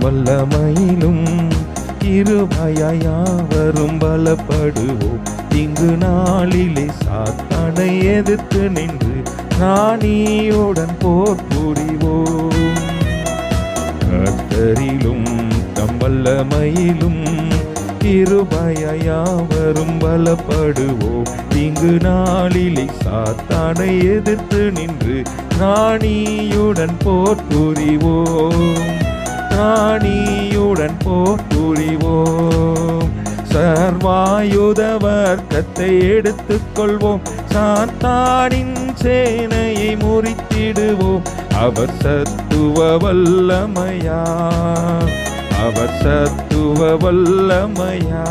வல்லமையிலும் இருமையாவரும் பலப்படுவோம். இங்கு நாளிலே சாத்தானை எதிர்த்து நின்று ராணியுடன் போர் புரிவோம். கர்த்தரிலும் தம் வல்லமையிலும் இருபயாவரும் பலப்படுவோம். இங்கு நாளிலே சாத்தானை எதிர்த்து நின்று ராணியுடன் போர் புரிவோம். ராணியுடன் போர் புரிவோம் சர்வாயுத வர்க்கத்தை எடுத்துக்கொள்வோம். சாத்தானின் சேனையை முறித்திடுவோம். அவர் சத்துவ வல்லமையா? அவர் சத்துவ வல்லமையா?